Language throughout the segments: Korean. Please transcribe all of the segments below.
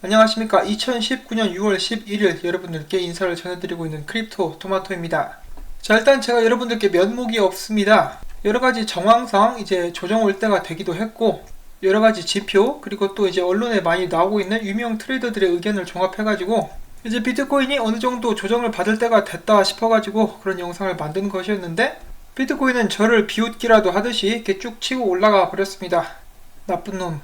안녕하십니까. 2019년 6월 11일 여러분들께 인사를 전해드리고 있는 크립토 토마토입니다. 자, 일단 제가 여러분들께 면목이 없습니다. 여러 가지 정황상 이제 조정 올 때가 되기도 했고, 여러 가지 지표, 그리고 또 이제 언론에 많이 나오고 있는 유명 트레이더들의 의견을 종합해 가지고, 이제 비트코인이 어느 정도 조정을 받을 때가 됐다 싶어 가지고 그런 영상을 만든 것이었는데, 비트코인은 저를 비웃기라도 하듯이 이렇게 쭉 치고 올라가 버렸습니다. 나쁜 놈.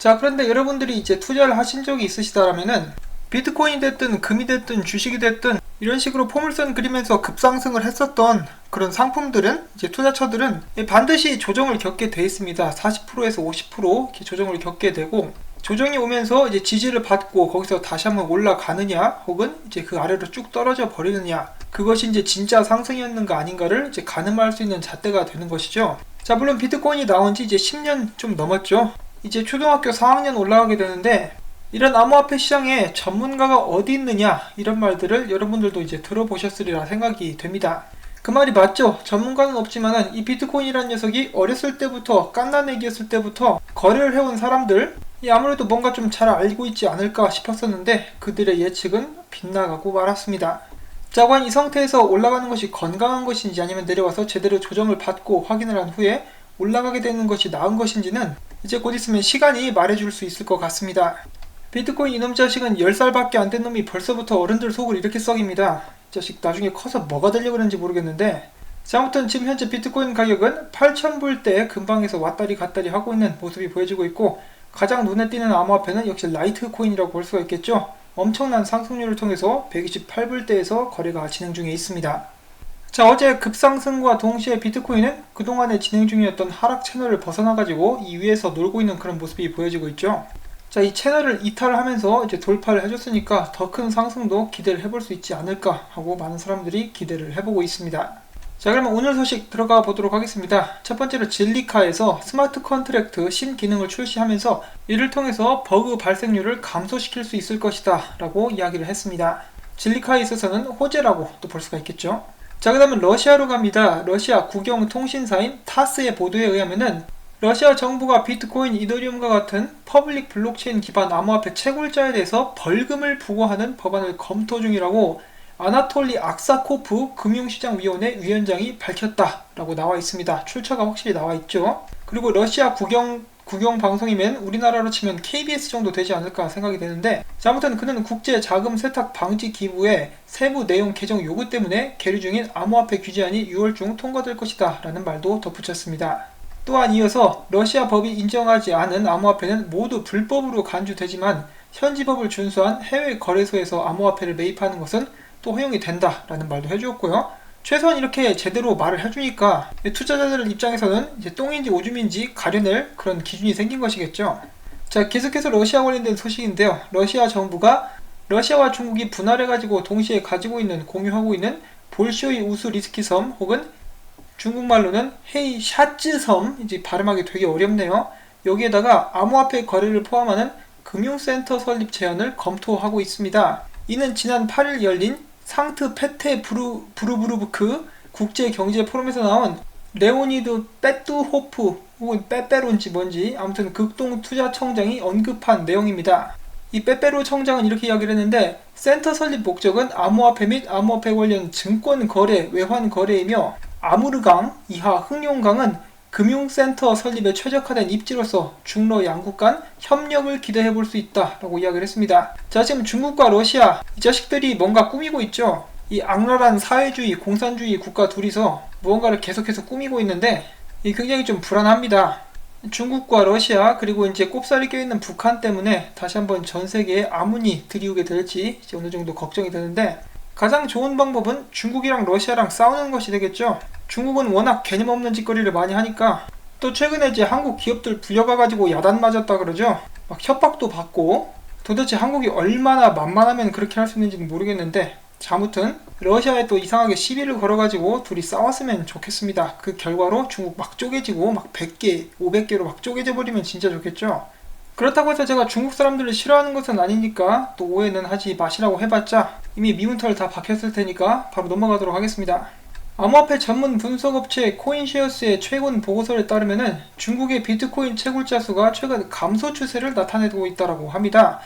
자, 그런데 여러분들이 이제 투자를 하신 적이 있으시다라면은 비트코인이 됐든 금이 됐든 주식이 됐든 이런 식으로 포물선 그리면서 급상승을 했었던 그런 상품들은 이제 투자처들은 반드시 조정을 겪게 돼 있습니다. 40%에서 50% 이렇게 조정을 겪게 되고 조정이 오면서 이제 지지를 받고 거기서 다시 한번 올라가느냐 혹은 이제 그 아래로 쭉 떨어져 버리느냐 그것이 이제 진짜 상승이었는가 아닌가를 이제 가늠할 수 있는 잣대가 되는 것이죠. 자, 물론 비트코인이 나온 지 이제 10년 좀 넘었죠. 이제 초등학교 4학년 올라가게 되는데 이런 암호화폐 시장에 전문가가 어디 있느냐 이런 말들을 여러분들도 이제 들어보셨으리라 생각이 됩니다. 그 말이 맞죠. 전문가는 없지만은 이 비트코인이라는 녀석이 어렸을 때부터 깐난애기였을 때부터 거래를 해온 사람들 이 아무래도 뭔가 좀 잘 알고 있지 않을까 싶었었는데 그들의 예측은 빗나가고 말았습니다. 자, 과연 이 상태에서 올라가는 것이 건강한 것인지 아니면 내려와서 제대로 조정을 받고 확인을 한 후에 올라가게 되는 것이 나은 것인지는 이제 곧 있으면 시간이 말해줄 수 있을 것 같습니다. 비트코인 이놈 자식은 10살밖에 안 된 놈이 벌써부터 어른들 속을 이렇게 썩입니다. 이 자식 나중에 커서 뭐가 되려고 그러는지 모르겠는데 자, 아무튼 지금 현재 비트코인 가격은 8,000불대 근방에서 왔다리 갔다리 하고 있는 모습이 보여지고 있고 가장 눈에 띄는 암호화폐는 역시 라이트코인이라고 볼 수가 있겠죠. 엄청난 상승률을 통해서 128불대에서 거래가 진행 중에 있습니다. 자, 어제 급상승과 동시에 비트코인은 그동안에 진행 중이었던 하락 채널을 벗어나가지고 이 위에서 놀고 있는 그런 모습이 보여지고 있죠. 자, 이 채널을 이탈하면서 이제 돌파를 해줬으니까 더 큰 상승도 기대를 해볼 수 있지 않을까 하고 많은 사람들이 기대를 해보고 있습니다. 자, 그러면 오늘 소식 들어가 보도록 하겠습니다. 첫 번째로 진리카에서 스마트 컨트랙트 신기능을 출시하면서 이를 통해서 버그 발생률을 감소시킬 수 있을 것이다 라고 이야기를 했습니다. 진리카에 있어서는 호재라고 또 볼 수가 있겠죠. 자, 그 다음은 러시아로 갑니다. 러시아 국영 통신사인 타스의 보도에 의하면은 러시아 정부가 비트코인, 이더리움과 같은 퍼블릭 블록체인 기반 암호화폐 채굴자에 대해서 벌금을 부과하는 법안을 검토 중이라고 아나톨리 악사코프 금융시장위원회 위원장이 밝혔다라고 나와 있습니다. 출처가 확실히 나와 있죠. 그리고 러시아 국영 국영 방송이면 우리나라로 치면 KBS 정도 되지 않을까 생각이 되는데 자, 아무튼 그는 국제 자금 세탁 방지 기부의 세부 내용 개정 요구 때문에 계류 중인 암호화폐 규제안이 6월 중 통과될 것이다 라는 말도 덧붙였습니다. 또한 이어서 러시아 법이 인정하지 않은 암호화폐는 모두 불법으로 간주되지만 현지 법을 준수한 해외 거래소에서 암호화폐를 매입하는 것은 또 허용이 된다라는 말도 해주었고요. 최소한 이렇게 제대로 말을 해주니까 투자자들 입장에서는 이제 똥인지 오줌인지 가려낼 그런 기준이 생긴 것이겠죠. 자, 계속해서 러시아 관련된 소식인데요. 러시아 정부가 러시아와 중국이 분할해가지고 동시에 가지고 있는, 공유하고 있는 볼쇼이 우수 리스키 섬 혹은 중국말로는 헤이 샤츠 섬, 이제 발음하기 되게 어렵네요. 여기에다가 암호화폐 거래를 포함하는 금융센터 설립 제안을 검토하고 있습니다. 이는 지난 8일 열린 상트 페테 브루, 브루브르크 국제경제 포럼에서 나온 레오니드 빼뚜호프 혹은 빼빼론지 뭔지 아무튼 극동 투자 청장이 언급한 내용입니다. 이 빼빼로 청장은 이렇게 이야기를 했는데 센터 설립 목적은 암호화폐 및 암호화폐 관련 증권 거래, 외환 거래이며 아무르강, 이하 흥룡강은 금융센터 설립에 최적화된 입지로서 중러 양국 간 협력을 기대해 볼 수 있다라고 이야기를 했습니다. 자, 지금 중국과 러시아 이 자식들이 뭔가 꾸미고 있죠. 이 악랄한 사회주의, 공산주의 국가 둘이서 무언가를 계속해서 꾸미고 있는데 이 굉장히 좀 불안합니다. 중국과 러시아 그리고 이제 꼽살이 껴있는 북한 때문에 다시 한번 전 세계에 아문이 들이우게 될지 어느 정도 걱정이 되는데 가장 좋은 방법은 중국이랑 러시아랑 싸우는 것이 되겠죠. 중국은 워낙 개념 없는 짓거리를 많이 하니까 또 최근에 이제 한국 기업들 불려가가지고 야단 맞았다 그러죠. 막 협박도 받고 도대체 한국이 얼마나 만만하면 그렇게 할 수 있는지는 모르겠는데 자, 아무튼 러시아에 또 이상하게 시비를 걸어가지고 둘이 싸웠으면 좋겠습니다. 그 결과로 중국 막 쪼개지고 막 100개, 500개로 막 쪼개져 버리면 진짜 좋겠죠. 그렇다고 해서 제가 중국 사람들을 싫어하는 것은 아니니까 또 오해는 하지 마시라고 해봤자 이미 미문털 다 박혔을 테니까 바로 넘어가도록 하겠습니다. 암호화폐 전문 분석업체 코인시어스의 최근 보고서에 따르면 중국의 비트코인 채굴자 수가 최근 감소 추세를 나타내고 있다고 합니다.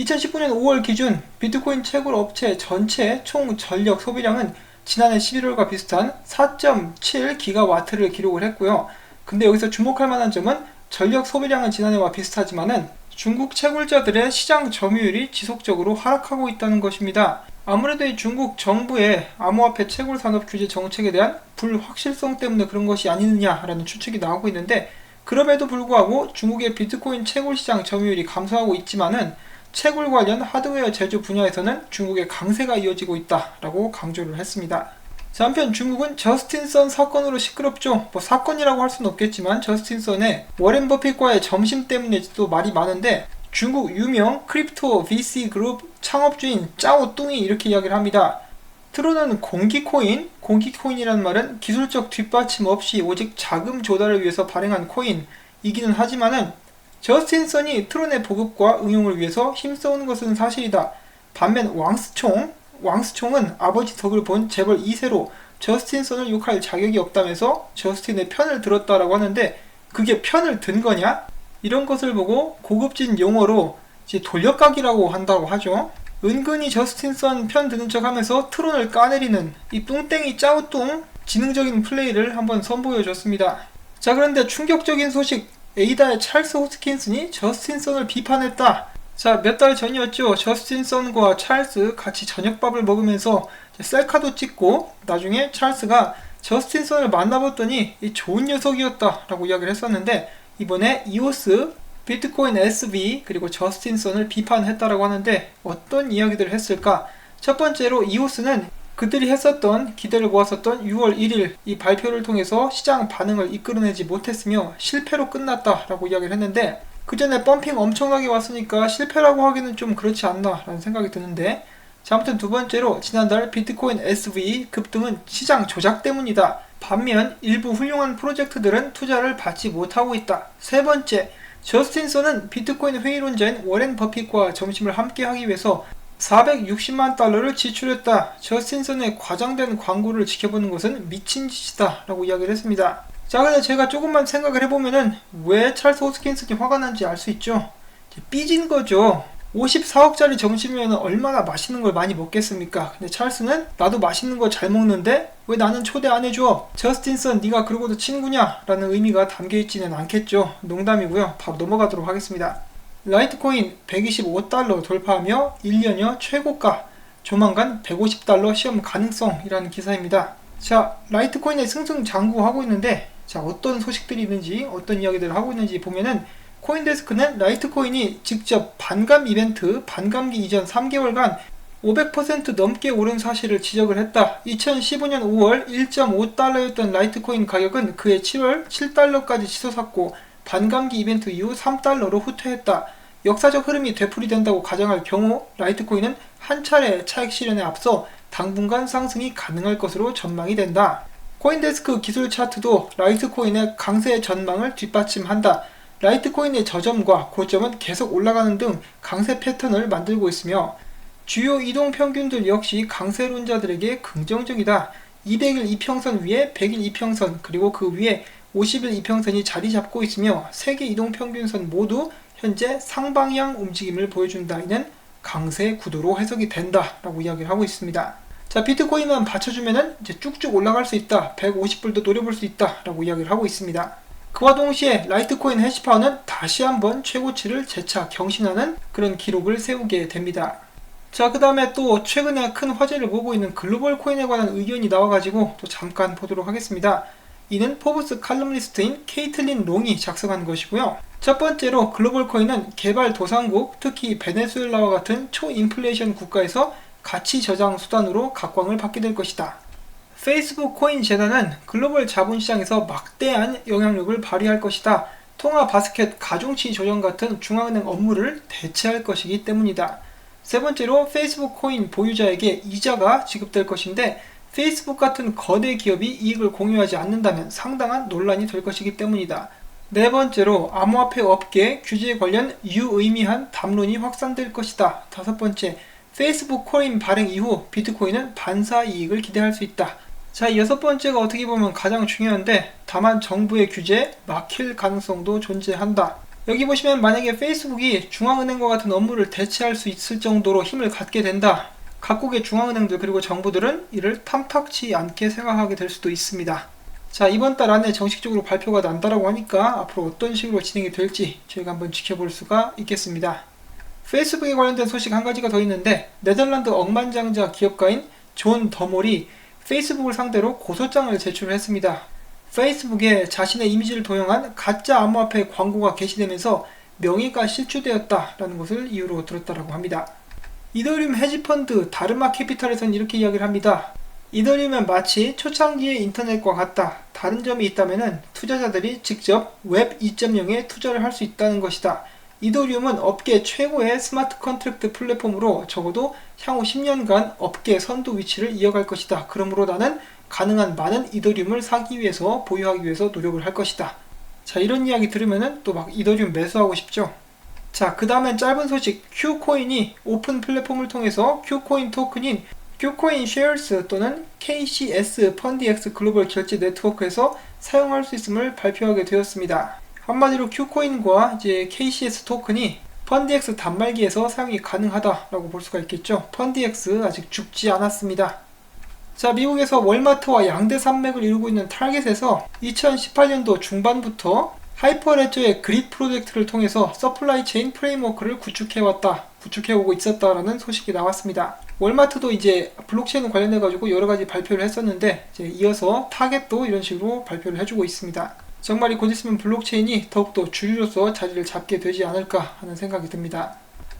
2019년 5월 기준 비트코인 채굴 업체 전체 총 전력 소비량은 지난해 11월과 비슷한 4.7기가와트를 기록을 했고요. 근데 여기서 주목할 만한 점은 전력 소비량은 지난해와 비슷하지만은 중국 채굴자들의 시장 점유율이 지속적으로 하락하고 있다는 것입니다. 아무래도 이 중국 정부의 암호화폐 채굴 산업 규제 정책에 대한 불확실성 때문에 그런 것이 아니느냐라는 추측이 나오고 있는데 그럼에도 불구하고 중국의 비트코인 채굴 시장 점유율이 감소하고 있지만은 채굴 관련 하드웨어 제조 분야에서는 중국의 강세가 이어지고 있다라고 강조를 했습니다. 자, 한편 중국은 저스틴 선 사건으로 시끄럽죠. 뭐 사건이라고 할 수는 없겠지만 저스틴 선의 워렌 버핏과의 점심 때문에 또 말이 많은데 중국 유명 크립토 VC 그룹 창업주인 짜오 뚱이 이렇게 이야기를 합니다. 트론은 공기코인, 공기코인이라는 말은 기술적 뒷받침 없이 오직 자금 조달을 위해서 발행한 코인이기는 하지만은 저스틴 선이 트론의 보급과 응용을 위해서 힘써온 것은 사실이다. 반면 왕스총, 왕스총은 아버지 덕을 본 재벌 2세로 저스틴 선을 욕할 자격이 없다면서 저스틴의 편을 들었다라고 하는데 그게 편을 든 거냐? 이런 것을 보고 고급진 용어로 이제 돌려까기라고 한다고 하죠. 은근히 저스틴 선 편 드는 척 하면서 트론을 까내리는 이 뚱땡이 짜우뚱 지능적인 플레이를 한번 선보여 줬습니다. 자 그런데 충격적인 소식 에이다의 찰스 호스킨슨이 저스틴 선을 비판했다. 자, 몇 달 전이었죠. 저스틴 선과 찰스 같이 저녁밥을 먹으면서 셀카도 찍고 나중에 찰스가 저스틴 선을 만나봤더니 좋은 녀석이었다 라고 이야기를 했었는데 이번에 이오스, 비트코인 SV 그리고 저스틴 선을 비판했다라고 하는데 어떤 이야기들을 했을까? 첫 번째로 이오스는 그들이 했었던 기대를 모았었던 6월 1일 이 발표를 통해서 시장 반응을 이끌어내지 못했으며 실패로 끝났다라고 이야기를 했는데 그 전에 펌핑 엄청나게 왔으니까 실패라고 하기는 좀 그렇지 않나 라는 생각이 드는데 자 아무튼 두 번째로 지난달 비트코인 SV 급등은 시장 조작 때문이다. 반면 일부 훌륭한 프로젝트들은 투자를 받지 못하고 있다. 세 번째, 저스틴 선은 비트코인 회의론자인 워렌 버핏과 점심을 함께 하기 위해서 460만 달러를 지출했다. 저스틴 선의 과장된 광고를 지켜보는 것은 미친 짓이다. 라고 이야기를 했습니다. 자, 근데 제가 조금만 생각을 해보면은 왜 찰스 호스킨슨이 화가 난지 알 수 있죠? 삐진 거죠. 54억짜리 점심이면 얼마나 맛있는 걸 많이 먹겠습니까? 근데 찰스는 나도 맛있는 거 잘 먹는데 왜 나는 초대 안 해줘? 저스틴선 네가 그러고도 친구냐? 라는 의미가 담겨있지는 않겠죠. 농담이고요. 바로 넘어가도록 하겠습니다. 라이트코인 125달러 돌파하며 1년여 최고가 조만간 150달러 시험 가능성이라는 기사입니다. 자, 라이트코인의 승승장구하고 있는데 자, 어떤 소식들이 있는지 어떤 이야기들을 하고 있는지 보면은 코인데스크는 라이트코인이 직접 반감 이벤트 반감기 이전 3개월간 500% 넘게 오른 사실을 지적을 했다. 2015년 5월 1.5달러였던 라이트코인 가격은 그해 7월 7달러까지 치솟았고 반감기 이벤트 이후 3달러로 후퇴했다. 역사적 흐름이 되풀이된다고 가정할 경우 라이트코인은 한 차례 차익 실현에 앞서 당분간 상승이 가능할 것으로 전망이 된다. 코인데스크 기술 차트도 라이트코인의 강세 전망을 뒷받침한다. 라이트코인의 저점과 고점은 계속 올라가는 등 강세 패턴을 만들고 있으며 주요 이동 평균들 역시 강세론자들에게 긍정적이다. 200일 이평선 위에 100일 이평선 그리고 그 위에 50일 이평선이 자리 잡고 있으며 세계 이동 평균선 모두 현재 상방향 움직임을 보여준다. 이는 강세 구도로 해석이 된다라고 이야기를 하고 있습니다. 자, 비트코인만 받쳐주면은 이제 쭉쭉 올라갈 수 있다. 150불도 노려볼 수 있다 라고 이야기를 하고 있습니다. 그와 동시에 라이트코인 해시파워는 다시 한번 최고치를 재차 경신하는 그런 기록을 세우게 됩니다. 자, 그 다음에 또 최근에 큰 화제를 보고 있는 글로벌 코인에 관한 의견이 나와가지고 또 잠깐 보도록 하겠습니다. 이는 포브스 칼럼니스트인 케이틀린 롱이 작성한 것이고요. 첫 번째로 글로벌 코인은 개발 도상국, 특히 베네수엘라와 같은 초인플레이션 국가에서 가치 저장 수단으로 각광을 받게 될 것이다. 페이스북 코인 재단은 글로벌 자본시장에서 막대한 영향력을 발휘할 것이다. 통화 바스켓 가중치 조정 같은 중앙은행 업무를 대체할 것이기 때문이다. 세 번째로 페이스북 코인 보유자에게 이자가 지급될 것인데 페이스북 같은 거대 기업이 이익을 공유하지 않는다면 상당한 논란이 될 것이기 때문이다. 네 번째로 암호화폐 업계 규제 관련 유의미한 담론이 확산될 것이다. 다섯 번째, 페이스북 코인 발행 이후 비트코인은 반사 이익을 기대할 수 있다. 자, 여섯 번째가 어떻게 보면 가장 중요한데 다만 정부의 규제 막힐 가능성도 존재한다. 여기 보시면 만약에 페이스북이 중앙은행과 같은 업무를 대체할 수 있을 정도로 힘을 갖게 된다. 각국의 중앙은행들 그리고 정부들은 이를 탐탁치 않게 생각하게 될 수도 있습니다. 자, 이번 달 안에 정식적으로 발표가 난다라고 하니까 앞으로 어떤 식으로 진행이 될지 저희가 한번 지켜볼 수가 있겠습니다. 페이스북에 관련된 소식 한 가지가 더 있는데 네덜란드 억만장자 기업가인 존 더몰이 페이스북을 상대로 고소장을 제출했습니다. 페이스북에 자신의 이미지를 도용한 가짜 암호화폐 광고가 게시되면서 명의가 실추되었다라는 것을 이유로 들었다라고 합니다. 이더리움 헤지펀드 다르마 캐피탈에서는 이렇게 이야기를 합니다. 이더리움은 마치 초창기의 인터넷과 같다. 다른 점이 있다면 투자자들이 직접 웹 2.0에 투자를 할 수 있다는 것이다. 이더리움은 업계 최고의 스마트 컨트랙트 플랫폼으로 적어도 향후 10년간 업계 선두 위치를 이어갈 것이다. 그러므로 나는 가능한 많은 이더리움을 사기 위해서 보유하기 위해서 노력을 할 것이다. 자 이런 이야기 들으면은 또 막 이더리움 매수하고 싶죠. 자 그 다음엔 짧은 소식 Q코인이 오픈 플랫폼을 통해서 Q코인 토큰인 Q코인 쉐어스 또는 KCS 펀디엑스 글로벌 결제 네트워크에서 사용할 수 있음을 발표하게 되었습니다. 한마디로 Q코인과 이제 KCS 토큰이 펀디엑스 단말기에서 사용이 가능하다라고 볼 수가 있겠죠. 펀디엑스 아직 죽지 않았습니다. 자, 미국에서 월마트와 양대 산맥을 이루고 있는 타겟에서 2018년도 중반부터 하이퍼레저의 그립 프로젝트를 통해서 서플라이 체인 프레임워크를 구축해왔다, 구축해오고 있었다라는 소식이 나왔습니다. 월마트도 이제 블록체인 관련해가지고 여러 가지 발표를 했었는데, 이제 이어서 타겟도 이런 식으로 발표를 해주고 있습니다. 정말 이 곧 있으면 블록체인이 더욱더 주류로서 자리를 잡게 되지 않을까 하는 생각이 듭니다.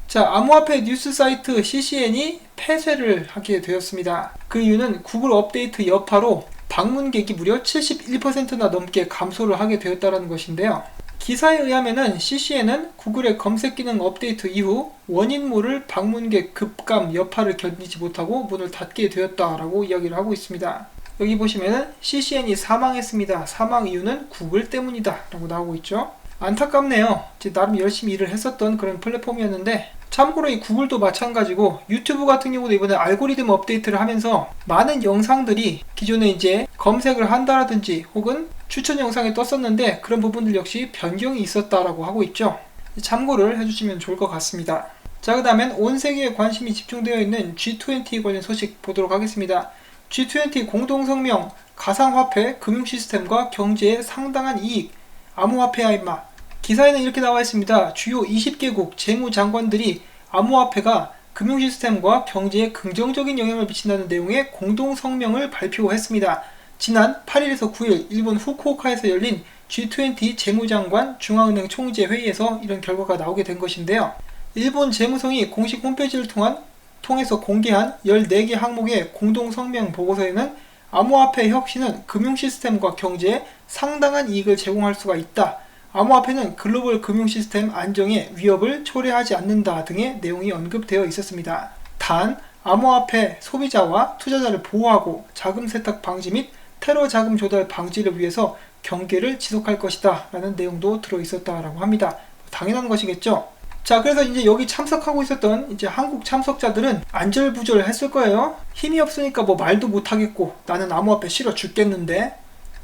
자, 암호화폐 뉴스 사이트 CCN이 폐쇄를 하게 되었습니다. 그 이유는 구글 업데이트 여파로 방문객이 무려 71%나 넘게 감소를 하게 되었다는 것인데요. 기사에 의하면은 CCN은 구글의 검색 기능 업데이트 이후 원인 모를 방문객 급감 여파를 견디지 못하고 문을 닫게 되었다라고 이야기를 하고 있습니다. 여기 보시면은 CCN이 사망했습니다. 사망 이유는 구글 때문이다 라고 나오고 있죠. 안타깝네요. 나름 열심히 일을 했었던 그런 플랫폼이었는데 참고로 이 구글도 마찬가지고 유튜브 같은 경우도 이번에 알고리즘 업데이트를 하면서 많은 영상들이 기존에 이제 검색을 한다라든지 혹은 추천 영상에 떴었는데 그런 부분들 역시 변경이 있었다라고 하고 있죠. 참고를 해주시면 좋을 것 같습니다. 자, 그 다음엔 온 세계에 관심이 집중되어 있는 G20 관련 소식 보도록 하겠습니다. G20 공동성명, 가상화폐, 금융시스템과 경제에 상당한 이익, 암호화폐야 임마, 기사에는 이렇게 나와 있습니다. 주요 20개국 재무장관들이 암호화폐가 금융시스템과 경제에 긍정적인 영향을 미친다는 내용의 공동성명을 발표했습니다. 지난 8일에서 9일 일본 후쿠오카에서 열린 G20 재무장관 중앙은행 총재 회의에서 이런 결과가 나오게 된 것인데요. 일본 재무성이 공식 홈페이지를 통한 통해서 공개한 14개 항목의 공동 성명 보고서에는 암호화폐 혁신은 금융 시스템과 경제에 상당한 이익을 제공할 수가 있다. 암호화폐는 글로벌 금융 시스템 안정에 위협을 초래하지 않는다 등의 내용이 언급되어 있었습니다. 단, 암호화폐 소비자와 투자자를 보호하고 자금 세탁 방지 및 테러 자금 조달 방지를 위해서 경계를 지속할 것이다 라는 내용도 들어 있었다라고 합니다. 당연한 것이겠죠. 자, 그래서 이제 여기 참석하고 있었던 이제 한국 참석자들은 안절부절 했을 거예요. 힘이 없으니까 뭐 말도 못하겠고 나는 암호화폐 싫어 죽겠는데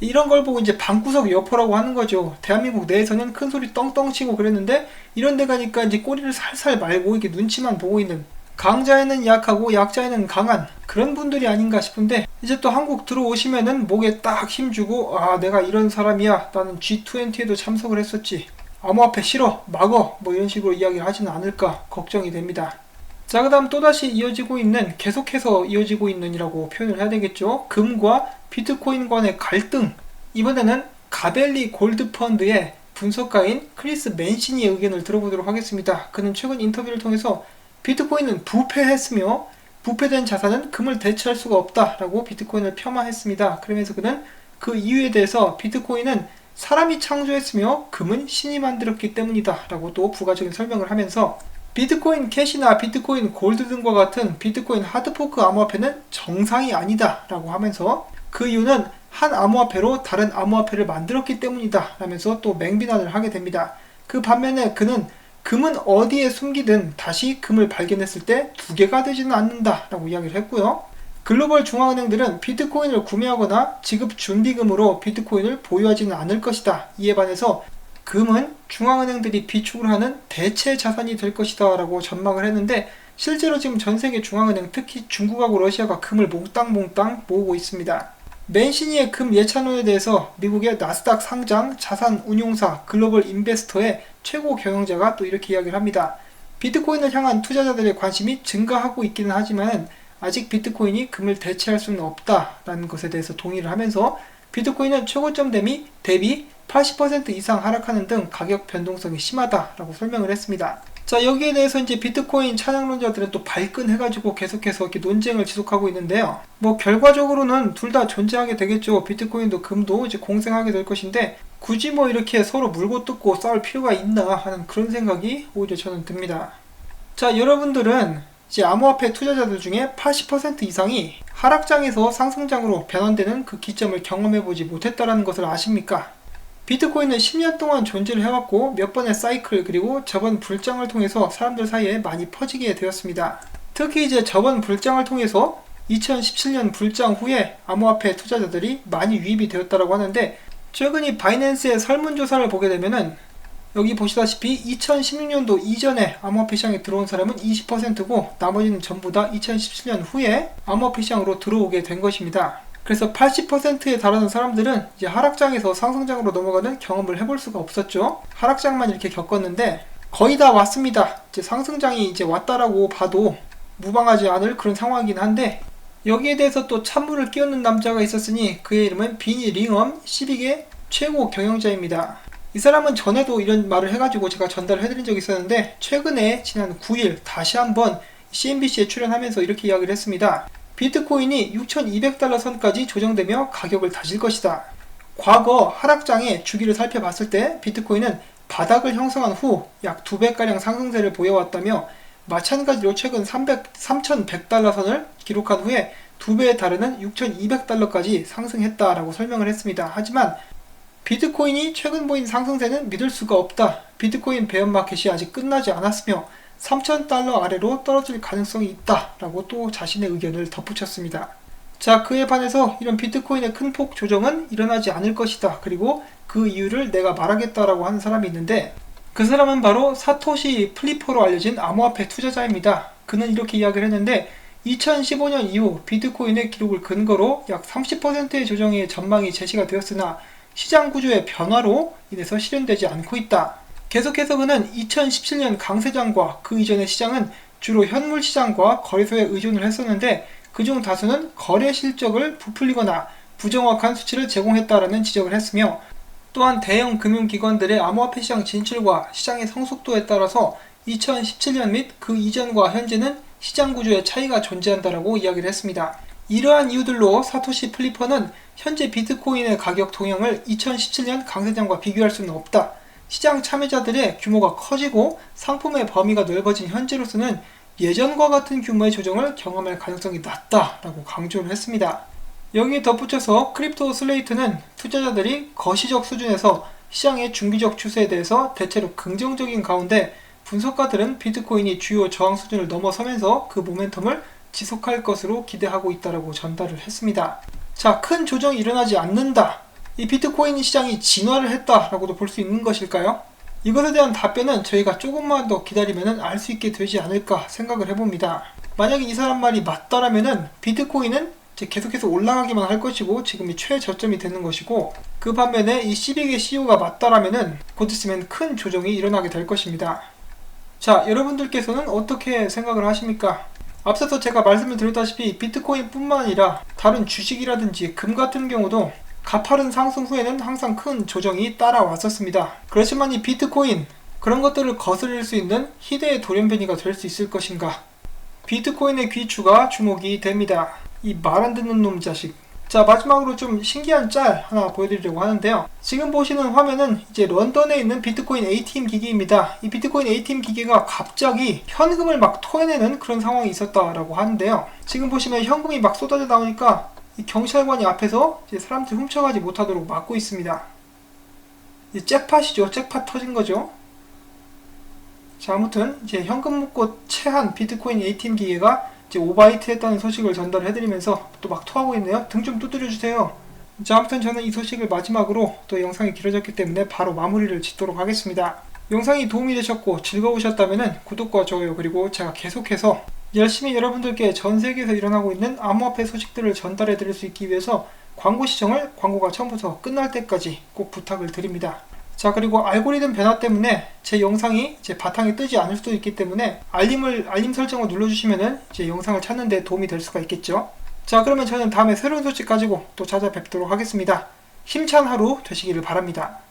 이런 걸 보고 이제 방구석 여포라고 하는 거죠. 대한민국 내에서는 큰 소리 떵떵 치고 그랬는데 이런 데 가니까 이제 꼬리를 살살 말고 이렇게 눈치만 보고 있는 강자에는 약하고 약자에는 강한 그런 분들이 아닌가 싶은데 이제 또 한국 들어오시면은 목에 딱 힘주고 아 내가 이런 사람이야 나는 G20에도 참석을 했었지 암호화폐 싫어 막어 뭐 이런 식으로 이야기를 하지는 않을까 걱정이 됩니다. 자, 그 다음 또다시 이어지고 있는, 계속해서 이어지고 있는이라고 표현을 해야 되겠죠. 금과 비트코인 간의 갈등. 이번에는 가벨리 골드펀드의 분석가인 크리스 맨신의 의견을 들어보도록 하겠습니다. 그는 최근 인터뷰를 통해서 비트코인은 부패했으며 부패된 자산은 금을 대체할 수가 없다라고 비트코인을 폄하했습니다. 그러면서 그는 그 이유에 대해서 비트코인은 사람이 창조했으며 금은 신이 만들었기 때문이다 라고 또 부가적인 설명을 하면서 비트코인 캐시나 비트코인 골드 등과 같은 비트코인 하드포크 암호화폐는 정상이 아니다 라고 하면서 그 이유는 한 암호화폐로 다른 암호화폐를 만들었기 때문이다 라면서 또 맹비난을 하게 됩니다. 그 반면에 그는 금은 어디에 숨기든 다시 금을 발견했을 때 두 개가 되지는 않는다 라고 이야기를 했고요. 글로벌 중앙은행들은 비트코인을 구매하거나 지급 준비금으로 비트코인을 보유하지는 않을 것이다. 이에 반해서 금은 중앙은행들이 비축을 하는 대체 자산이 될 것이다 라고 전망을 했는데 실제로 지금 전 세계 중앙은행 특히 중국하고 러시아가 금을 몽땅몽땅 모으고 있습니다. 맨시니의 금 예찬론에 대해서 미국의 나스닥 상장 자산 운용사 글로벌 인베스터의 최고 경영자가 또 이렇게 이야기를 합니다. 비트코인을 향한 투자자들의 관심이 증가하고 있기는 하지만 아직 비트코인이 금을 대체할 수는 없다라는 것에 대해서 동의를 하면서 비트코인은 최고점 대비 대비 80% 이상 하락하는 등 가격 변동성이 심하다라고 설명을 했습니다. 자 여기에 대해서 이제 비트코인 찬양론자들은 또 발끈해가지고 계속해서 이렇게 논쟁을 지속하고 있는데요. 뭐 결과적으로는 둘 다 존재하게 되겠죠. 비트코인도 금도 이제 공생하게 될 것인데 굳이 뭐 이렇게 서로 물고 뜯고 싸울 필요가 있나 하는 그런 생각이 오히려 저는 듭니다. 자 여러분들은 이제 암호화폐 투자자들 중에 80% 이상이 하락장에서 상승장으로 변환되는 그 기점을 경험해보지 못했다라는 것을 아십니까? 비트코인은 10년 동안 존재를 해왔고 몇 번의 사이클 그리고 저번 불장을 통해서 사람들 사이에 많이 퍼지게 되었습니다. 특히 이제 저번 불장을 통해서 2017년 불장 후에 암호화폐 투자자들이 많이 유입이 되었다고 하는데 최근 이 바이낸스의 설문조사를 보게 되면은 여기 보시다시피 2016년도 이전에 암호화폐 시장에 들어온 사람은 20%고 나머지는 전부 다 2017년 후에 암호화폐 시장으로 들어오게 된 것입니다. 그래서 80%에 달하는 사람들은 이제 하락장에서 상승장으로 넘어가는 경험을 해볼 수가 없었죠. 하락장만 이렇게 겪었는데 거의 다 왔습니다. 이제 상승장이 이제 왔다라고 봐도 무방하지 않을 그런 상황이긴 한데 여기에 대해서 또 찬물을 끼얹는 남자가 있었으니 그의 이름은 비니 링엄 12개 최고 경영자입니다. 이 사람은 전에도 이런 말을 해가지고 제가 전달을 해드린 적이 있었는데 최근에 지난 9일 다시 한번 CNBC에 출연하면서 이렇게 이야기를 했습니다. 비트코인이 6,200달러 선까지 조정되며 가격을 다질 것이다. 과거 하락장의 주기를 살펴봤을 때 비트코인은 바닥을 형성한 후 약 2배가량 상승세를 보여왔다며 마찬가지로 최근 300, 3,100달러 선을 기록한 후에 2배에 달하는 6,200달러까지 상승했다라고 설명을 했습니다. 하지만 비트코인이 최근 보인 상승세는 믿을 수가 없다. 비트코인 베어 마켓이 아직 끝나지 않았으며 3,000달러 아래로 떨어질 가능성이 있다 라고 또 자신의 의견을 덧붙였습니다. 자, 그에 반해서 이런 비트코인의 큰 폭 조정은 일어나지 않을 것이다. 그리고 그 이유를 내가 말하겠다라고 하는 사람이 있는데 그 사람은 바로 사토시 플리퍼로 알려진 암호화폐 투자자입니다. 그는 이렇게 이야기를 했는데 2015년 이후 비트코인의 기록을 근거로 약 30%의 조정의 전망이 제시가 되었으나 시장 구조의 변화로 인해서 실현되지 않고 있다. 계속해서 그는 2017년 강세장과 그 이전의 시장은 주로 현물 시장과 거래소에 의존을 했었는데 그중 다수는 거래 실적을 부풀리거나 부정확한 수치를 제공했다라는 지적을 했으며 또한 대형 금융기관들의 암호화폐 시장 진출과 시장의 성숙도에 따라서 2017년 및 그 이전과 현재는 시장 구조의 차이가 존재한다라고 이야기를 했습니다. 이러한 이유들로 사토시 플리퍼는 현재 비트코인의 가격 동향을 2017년 강세장과 비교할 수는 없다. 시장 참여자들의 규모가 커지고 상품의 범위가 넓어진 현재로서는 예전과 같은 규모의 조정을 경험할 가능성이 낮다라고 강조를 했습니다. 여기에 덧붙여서 크립토 슬레이트는 투자자들이 거시적 수준에서 시장의 중기적 추세에 대해서 대체로 긍정적인 가운데 분석가들은 비트코인이 주요 저항 수준을 넘어서면서 그 모멘텀을 지속할 것으로 기대하고 있다라고 전달을 했습니다. 자, 큰 조정이 일어나지 않는다. 이 비트코인 시장이 진화를 했다라고도 볼 수 있는 것일까요? 이것에 대한 답변은 저희가 조금만 더 기다리면 알 수 있게 되지 않을까 생각을 해봅니다. 만약에 이 사람 말이 맞다라면은 비트코인은 계속해서 올라가기만 할 것이고 지금이 최저점이 되는 것이고 그 반면에 이 12개 CEO가 맞다라면은 곧 있으면 큰 조정이 일어나게 될 것입니다. 자, 여러분들께서는 어떻게 생각을 하십니까? 앞서서 제가 말씀을 드렸다시피 비트코인 뿐만 아니라 다른 주식이라든지 금 같은 경우도 가파른 상승 후에는 항상 큰 조정이 따라왔었습니다. 그렇지만 이 비트코인 그런 것들을 거스릴 수 있는 희대의 돌연변이가 될 수 있을 것인가? 비트코인의 귀추가 주목이 됩니다. 이 말 안 듣는 놈 자식. 자 마지막으로 좀 신기한 짤 하나 보여드리려고 하는데요. 지금 보시는 화면은 이제 런던에 있는 비트코인 ATM 기기입니다. 이 비트코인 ATM 기계가 갑자기 현금을 막 토해내는 그런 상황이 있었다라고 하는데요. 지금 보시면 현금이 막 쏟아져 나오니까 이 경찰관이 앞에서 이제 사람들 훔쳐가지 못하도록 막고 있습니다. 이 잭팟이죠. 잭팟 터진 거죠. 자 아무튼 이제 현금 묶고 채한 비트코인 ATM 기계가 이제 오바이트 했다는 소식을 전달해 드리면서 또 막 토하고 있네요. 등 좀 두드려 주세요. 자, 아무튼 저는 이 소식을 마지막으로 또 영상이 길어졌기 때문에 바로 마무리를 짓도록 하겠습니다. 영상이 도움이 되셨고 즐거우셨다면 구독과 좋아요 그리고 제가 계속해서 열심히 여러분들께 전 세계에서 일어나고 있는 암호화폐 소식들을 전달해 드릴 수 있기 위해서 광고 시청을 광고가 처음부터 끝날 때까지 꼭 부탁을 드립니다. 자 그리고 알고리즘 변화 때문에 제 영상이 제 바탕에 뜨지 않을 수도 있기 때문에 알림을 알림 설정을 눌러주시면은 제 영상을 찾는 데 도움이 될 수가 있겠죠. 자 그러면 저는 다음에 새로운 소식 가지고 또 찾아뵙도록 하겠습니다. 힘찬 하루 되시기를 바랍니다.